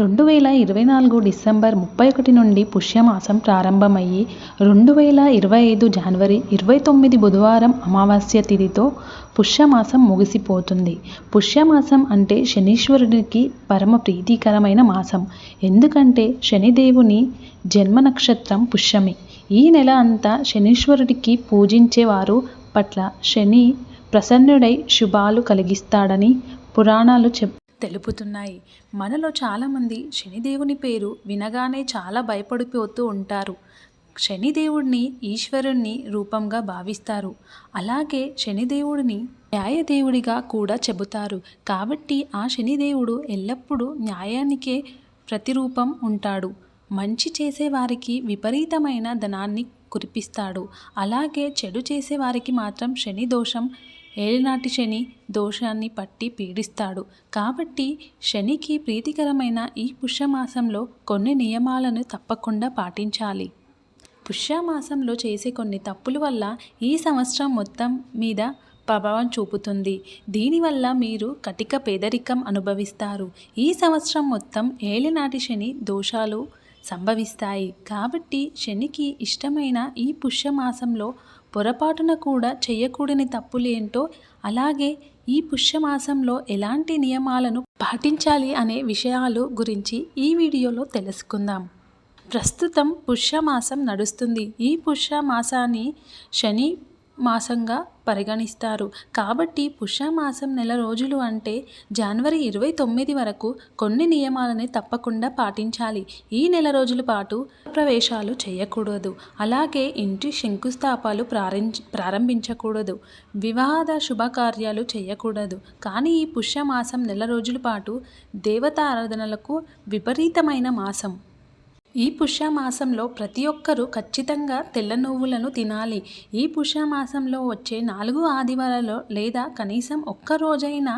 రెండు వేల ఇరవై నాలుగు డిసెంబర్ ముప్పై ఒకటి నుండి పుష్యమాసం ప్రారంభమయ్యి రెండు వేల ఇరవై ఐదు జనవరి ఇరవై తొమ్మిది బుధవారం అమావాస్య తిథితో పుష్యమాసం ముగిసిపోతుంది. పుష్యమాసం అంటే శనీశ్వరుడికి పరమ ప్రీతికరమైన మాసం. ఎందుకంటే శనిదేవుని జన్మ నక్షత్రం పుష్యమి. ఈ నెల అంతా శనీశ్వరుడికి పూజించేవారు పట్ల శని ప్రసన్నుడై శుభాలు కలిగిస్తాడని పురాణాలు చెప్ తెలుపుతున్నాయి. మనలో చాలామంది శనిదేవుని పేరు వినగానే చాలా భయపడిపోతూ ఉంటారు. శనిదేవుడిని ఈశ్వరుణ్ణి రూపంగా భావిస్తారు. అలాగే శనిదేవుడిని న్యాయదేవుడిగా కూడా చెబుతారు. కాబట్టి ఆ శనిదేవుడు ఎల్లప్పుడూ న్యాయానికే ప్రతిరూపం ఉంటాడు. మంచి చేసేవారికి విపరీతమైన ధనాన్ని కురిపిస్తాడు. అలాగే చెడు చేసేవారికి మాత్రం శని దోషం ఏలినాటి శని దోషాన్ని పట్టి పీడిస్తాడు. కాబట్టి శనికి ప్రీతికరమైన ఈ పుష్యమాసంలో కొన్ని నియమాలను తప్పకుండా పాటించాలి. పుష్యమాసంలో చేసే కొన్ని తప్పుల వల్ల ఈ సంవత్సరం మొత్తం మీద ప్రభావం చూపుతుంది. దీనివల్ల మీరు కటిక పేదరికం అనుభవిస్తారు. ఈ సంవత్సరం మొత్తం ఏలినాటి శని దోషాలు సంభవిస్తాయి. కాబట్టి శనికి ఇష్టమైన ఈ పుష్యమాసంలో పొరపాటున కూడా చేయకూడని తప్పులేంటో అలాగే ఈ పుష్యమాసంలో ఎలాంటి నియమాలను పాటించాలి అనే విషయాలు గురించి ఈ వీడియోలో తెలుసుకుందాం. ప్రస్తుతం పుష్యమాసం నడుస్తుంది. ఈ పుష్యమాసాన్ని శని మాసంగా పరిగణిస్తారు. కాబట్టి పుష్యమాసం నెల రోజులు అంటే జనవరి ఇరవై తొమ్మిది వరకు కొన్ని నియమాలని తప్పకుండా పాటించాలి. ఈ నెల రోజుల పాటు ప్రవేశాలు చేయకూడదు. అలాగే ఇంటి శంకుస్థాపాలు ప్రారంభించకూడదు. వివాహ శుభకార్యాలు చేయకూడదు. కానీ ఈ పుష్యమాసం నెల రోజుల పాటు దేవతారాధనలకు విపరీతమైన మాసం. ఈ పుష్యమాసంలో ప్రతి ఒక్కరూ ఖచ్చితంగా తెల్ల నువ్వులను తినాలి. ఈ పుష్యమాసంలో వచ్చే నాలుగు ఆదివారాలలో లేదా కనీసం ఒక్కరోజైనా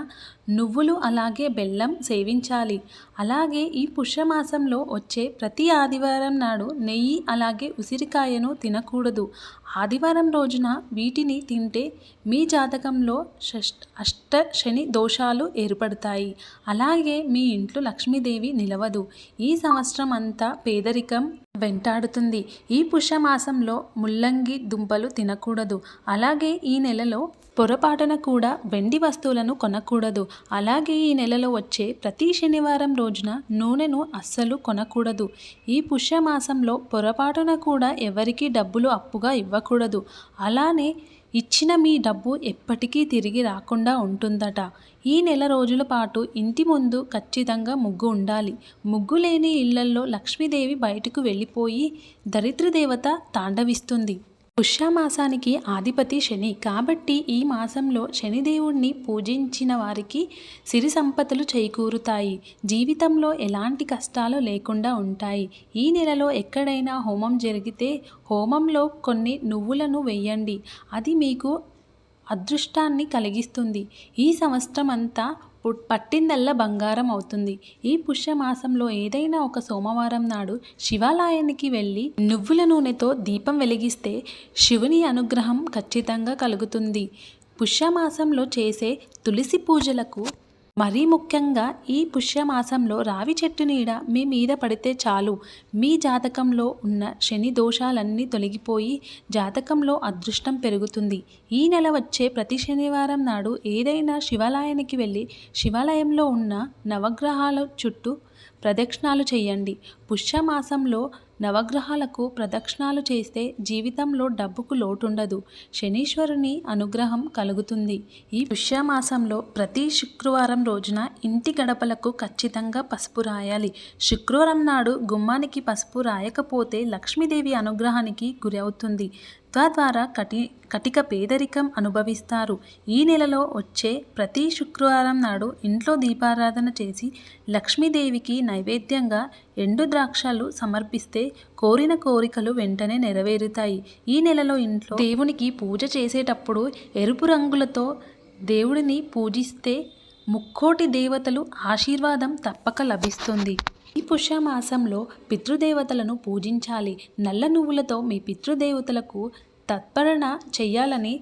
నువ్వులు అలాగే బెల్లం సేవించాలి. అలాగే ఈ పుష్యమాసంలో వచ్చే ప్రతి ఆదివారం నాడు నెయ్యి అలాగే ఉసిరికాయను తినకూడదు. ఆదివారం రోజున వీటిని తింటే మీ జాతకంలో షష్ట అష్ట శని దోషాలు ఏర్పడతాయి. అలాగే మీ ఇంట్లో లక్ష్మీదేవి నిలవదు. ఈ సంవత్సరం అంతా పేదరికం వెంటాడుతుంది. ఈ పుష్యమాసంలో ముల్లంగి దుంపలు తినకూడదు. అలాగే ఈ నెలలో పొరపాటున కూడా వెండి వస్తువులను కొనకూడదు. అలాగే ఈ నెలలో వచ్చే ప్రతి శనివారం రోజున నూనెను అస్సలు కొనకూడదు. ఈ పుష్యమాసంలో పొరపాటున కూడా ఎవరికీ డబ్బులు అప్పుగా ఇవ్వకూడదు. అలానే ఇచ్చిన మీ డబ్బు ఎప్పటికీ తిరిగి రాకుండా ఉంటుందట. ఈ నెల రోజుల పాటు ఇంటి ముందు ఖచ్చితంగా ముగ్గు ఉండాలి. ముగ్గు లేని ఇళ్ళల్లో లక్ష్మీదేవి బయటకు వెళ్ళిపోయి దరిద్ర దేవత తాండవిస్తుంది. పుష్యమాసానికి ఆధిపతి శని. కాబట్టి ఈ మాసంలో శనిదేవుణ్ణి పూజించిన వారికి సిరి సంపదలు చేకూరుతాయి. జీవితంలో ఎలాంటి కష్టాలు లేకుండా ఉంటాయి. ఈ నెలలో ఎక్కడైనా హోమం జరిగితే హోమంలో కొన్ని నువ్వులను వేయండి. అది మీకు అదృష్టాన్ని కలిగిస్తుంది. ఈ సంవత్సరం అంతా పట్టిందల్లా బంగారం అవుతుంది. ఈ పుష్యమాసంలో ఏదైనా ఒక సోమవారం నాడు శివాలయానికి వెళ్ళి నువ్వుల నూనెతో దీపం వెలిగిస్తే శివుని అనుగ్రహం ఖచ్చితంగా కలుగుతుంది. పుష్యమాసంలో చేసే తులసి పూజలకు మరీ ముఖ్యంగా ఈ పుష్యమాసంలో రావి చెట్టు నీడ మీ మీద పడితే చాలు. మీ జాతకంలో ఉన్న శని దోషాలన్నీ తొలగిపోయి జాతకంలో అదృష్టం పెరుగుతుంది. ఈ నెల వచ్చే ప్రతి శనివారం నాడు ఏదైనా శివాలయానికి వెళ్ళి శివాలయంలో ఉన్న నవగ్రహాల చుట్టూ ప్రదక్షిణాలు చేయండి. పుష్యమాసంలో నవగ్రహాలకు ప్రదక్షిణాలు చేస్తే జీవితంలో డబ్బుకు లోటుండదు. శనీశ్వరుని అనుగ్రహం కలుగుతుంది. ఈ పుష్యమాసంలో ప్రతి శుక్రవారం రోజున ఇంటి గడపలకు ఖచ్చితంగా పసుపు రాయాలి. శుక్రవారం నాడు గుమ్మానికి పసుపు రాయకపోతే లక్ష్మీదేవి అనుగ్రహానికి గురి అవుతుంది ద్వారా కటి కటిక పేదరికం అనుభవిస్తారు. ఈ నెలలో వచ్చే ప్రతి శుక్రవారం నాడు ఇంట్లో దీపారాధన చేసి లక్ష్మీదేవికి నైవేద్యంగా ఎండు ద్రాక్షలు సమర్పిస్తే కోరిన కోరికలు వెంటనే నెరవేరుతాయి. ఈ నెలలో ఇంట్లో దేవునికి పూజ చేసేటప్పుడు ఎరుపు రంగులతో దేవుడిని పూజిస్తే ముక్కోటి దేవతలు ఆశీర్వాదం తప్పక లభిస్తుంది. ఈ పుష్యమాసంలో పితృదేవతలను పూజించాలి. నల్ల నువ్వులతో మీ పితృదేవతలకు తత్పరణ చెయ్యాలని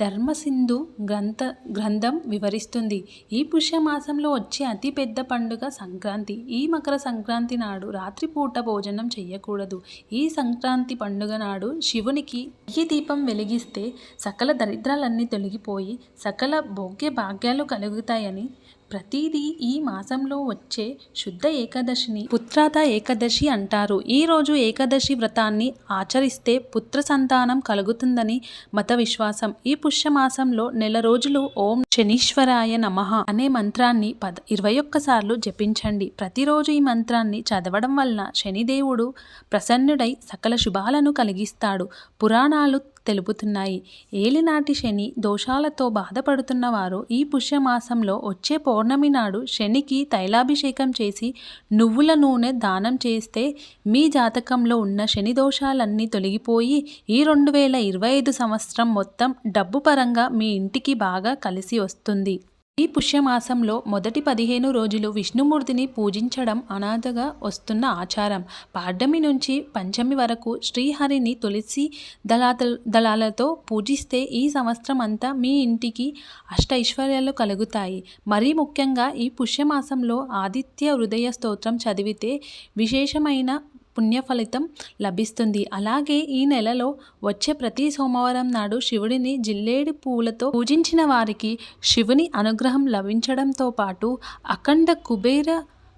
ధర్మసింధు గ్రంథ గ్రంథం వివరిస్తుంది. ఈ పుష్యమాసంలో వచ్చే అతిపెద్ద పండుగ సంక్రాంతి. ఈ మకర సంక్రాంతి నాడు రాత్రిపూట భోజనం చేయకూడదు ఈ సంక్రాంతి పండుగ నాడు శివునికి ఈ దీపం వెలిగిస్తే సకల దరిద్రాలన్నీ తొలగిపోయి సకల భోగ్య భాగ్యాలు కలుగుతాయని ప్రతిదీ ఈ మాసంలో వచ్చే శుద్ధ ఏకాదశిని పుత్రాత ఏకాదశి అంటారు. ఈ రోజు ఏకాదశి వ్రతాన్ని ఆచరిస్తే పుత్ర సంతానం కలుగుతుందని మత విశ్వాసం. ఈ పుష్యమాసంలో నెల రోజులు ఓం శనీశ్వరాయ నమః అనే మంత్రాన్ని పద ఇరవై ఒక్కసార్లు జపించండి. ప్రతిరోజు ఈ మంత్రాన్ని చదవడం వలన శనిదేవుడు ప్రసన్నుడై సకల శుభాలను కలిగిస్తాడు. పురాణాలు తెలుపుతున్నాయి. ఏలినాటి శని దోషాలతో బాధపడుతున్న వారు ఈ పుష్యమాసంలో వచ్చే పౌర్ణమి నాడు శనికి తైలాభిషేకం చేసి నువ్వుల నూనె దానం చేస్తే మీ జాతకంలో ఉన్న శని దోషాలన్నీ తొలగిపోయి ఈ రెండు వేల ఇరవై ఐదు సంవత్సరం మొత్తం డబ్బు పరంగా మీ ఇంటికి బాగా కలిసి వస్తుంది. ఈ పుష్యమాసంలో మొదటి పదిహేను రోజులు విష్ణుమూర్తిని పూజించడం అనాథగా వస్తున్న ఆచారం. పాడ్యమి నుంచి పంచమి వరకు శ్రీహరిని తులసి దళాత దళాలతో పూజిస్తే ఈ సంవత్సరం అంతా మీ ఇంటికి అష్ట ఐశ్వర్యాలు కలుగుతాయి. మరీ ముఖ్యంగా ఈ పుష్యమాసంలో ఆదిత్య హృదయ స్తోత్రం చదివితే విశేషమైన పుణ్యఫలితం లభిస్తుంది. అలాగే ఈ నెలలో వచ్చే ప్రతి సోమవారం నాడు శివుడిని జిల్లేడి పూలతో పూజించిన వారికి శివుని అనుగ్రహం లభించడంతో పాటు అఖండ కుబేర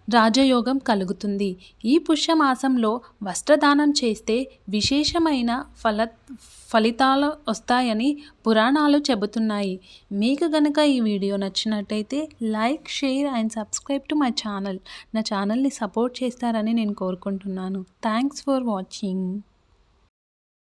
రాజయోగం కలుగుతుంది. ఈ పుష్యమాసంలో వస్త్రదానం చేస్తే విశేషమైన ఫల ఫలితాలు వస్తాయని పురాణాలు చెబుతున్నాయి. మీకు గనక ఈ వీడియో నచ్చినట్టయితే like share and subscribe to my channel. నా ఛానల్ని సపోర్ట్ చేస్తారని నేను కోరుకుంటున్నాను. Thanks for watching.